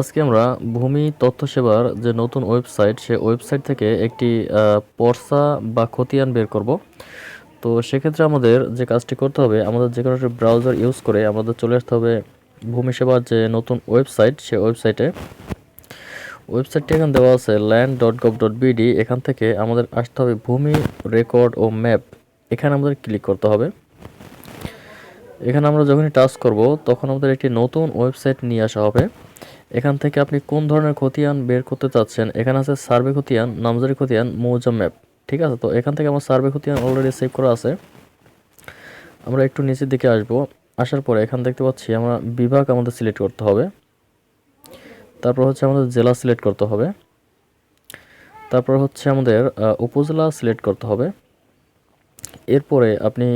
আজকে আমরা ভূমি তথ্য সেবার যে নতুন ওয়েবসাইট, সে ওয়েবসাইট থেকে একটি পর্সা বা খতিয়ান বের করব। তো সেক্ষেত্রে আমাদের যে কাজটি করতে হবে, আমাদের যে কোনো ব্রাউজার ইউজ করে আমাদের চলে আসতে হবে ভূমি সেবার যে নতুন ওয়েবসাইট, সে ওয়েবসাইটে। ওয়েবসাইটটি এখানে দেওয়া আছে land dot gov dot BD এখান থেকে আমাদের আসতে হবে ভূমি রেকর্ড ও ম্যাপ। এখানে আমাদের ক্লিক করতে হবে। এখানে আমরা যখনই টাচ করব, তখন আমাদের একটি নতুন ওয়েবসাইট নিয়ে আসা হবে। এখান থেকে আপনি কোন ধরনের খতিয়ান বের করতে চাচ্ছেন? এখানে আছে সার্ভে খতিয়ান, নামজারি খতিয়ান, মৌজা ম্যাপ। ঠিক আছে? তো এখান থেকে আমার সার্ভে খতিয়ান অলরেডি সেভ করা আছে। আমরা একটু নিচের দিকে আসব। আসার পরে এখান দেখতে পাচ্ছি আমরা বিভাগ আমাদের সিলেক্ট করতে হবে। তারপর হচ্ছে আমাদের জেলা সিলেক্ট করতে হবে। তারপর হচ্ছে আমাদের উপজেলা সিলেক্ট করতে হবে। এরপরে আপনি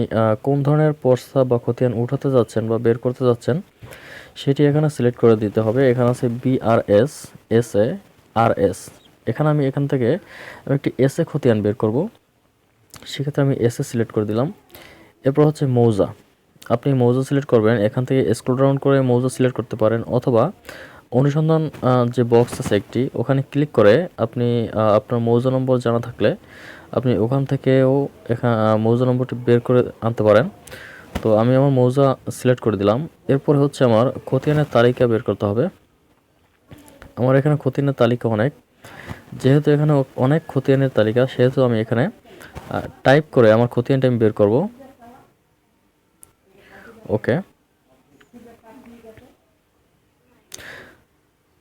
কোন ধরনের পর্সা বা খতিয়ান উঠাতে যাচ্ছেন বা বের করতে যাচ্ছেন সেটি এখানে সিলেক্ট করে দিতে হবে। এখানে আছে BRS S A R S এখানে আমি এখান থেকে একটি এস এ খতিয়ান বের করব। সেক্ষেত্রে আমি এস এ সিলেক্ট করে দিলাম। এরপর হচ্ছে মৌজা। আপনি মৌজা সিলেক্ট করবেন। এখান থেকে স্ক্রল ডাউন করে মৌজা সিলেক্ট করতে পারেন। অথবা অনুসন্ধান যে বক্স আছে একটি, ওখানে ক্লিক করে আপনি আপনার মৌজা নম্বর জানা থাকলে আপনি ওখান থেকেও এখানে মৌজা নম্বরটি বের করে আনতে পারেন। তো আমি আমার মৌজা সিলেক্ট করে দিলাম। এরপরে হচ্ছে আমার খতিয়ানের তালিকা বের করতে হবে। আমার এখানে খতিয়ানের তালিকা অনেক। যেহেতু এখানে অনেক খতিয়ানের তালিকা, সেহেতু আমি এখানে টাইপ করে আমার খতিয়ানটা আমি বের করব। ওকে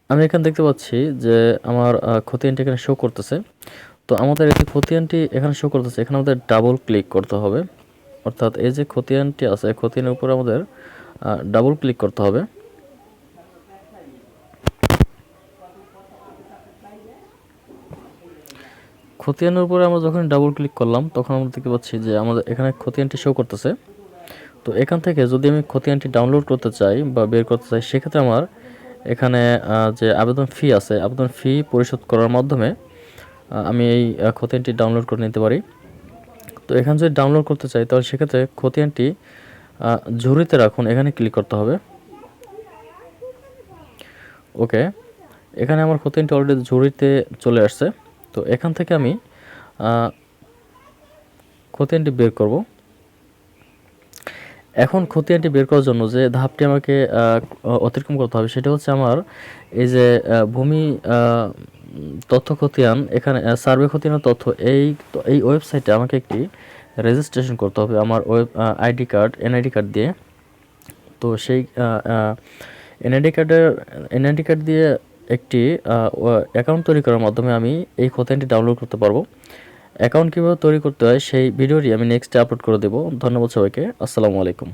আমি এখানে দেখতে পাচ্ছি যে আমার খতিয়ানটি এখানে শো করতেছে। তো আমাদের এই খতিয়ানটি এখানে শো করতেছে, এখানে আমাদের ডাবল ক্লিক করতে হবে। অর্থাৎ এই যে খতিয়ানটি আছে খতিয়ানের উপরে আমাদের ডাবল ক্লিক করতে হবে। খতিয়ানের উপরে আমরা যখন ডাবল ক্লিক করলাম, তখন আমরা দেখতে পাচ্ছি যে আমাদের এখানে খতিয়ানটি শো করতেছে। তো এখান থেকে যদি আমি খতিয়ানটি ডাউনলোড করতে চাই বা বের করতে চাই, সেক্ষেত্রে আমার এখানে যে আবেদন ফি আছে, আবেদন ফি পরিশোধ করার মাধ্যমে আমি এই খতিয়ানটি ডাউনলোড করে নিতে পারি। তো এখানে যদি ডাউনলোড করতে চাই, তাহলে সেক্ষেত্রে খতিয়ানটি ঝুড়িতে রাখুন। এখানে ক্লিক করতে হবে। ওকে এখানে আমার খতিয়ানটি অলরেডি ঝুড়িতে চলে আসছে। তো এখান থেকে আমি খতিয়ানটি বের করব। এখন খতিয়ানটি বের করার জন্য যে ধাপটি আমাকে অতিক্রম করতে হবে, সেটা হচ্ছে আমার এই যে ভূমি তথ্য খতিয়ান, এখানে সার্ভে খতিয়ানের তথ্য, এই এই ওয়েবসাইটে আমাকে একটি রেজিস্ট্রেশন করতে হবে আমার web ID card, NID card দিয়ে। তো সেই এনআইডি কার্ডের, এনআইডি কার্ড দিয়ে একটি অ্যাকাউন্ট তৈরি করার মাধ্যমে আমি এই খতিয়ানটি ডাউনলোড করতে পারব। অ্যাকাউন্ট কীভাবে তৈরি করতে হয় সেই ভিডিওটি আমি নেক্সটে আপলোড করে দেবো। ধন্যবাদ সবাইকে। আসসালামু আলাইকুম।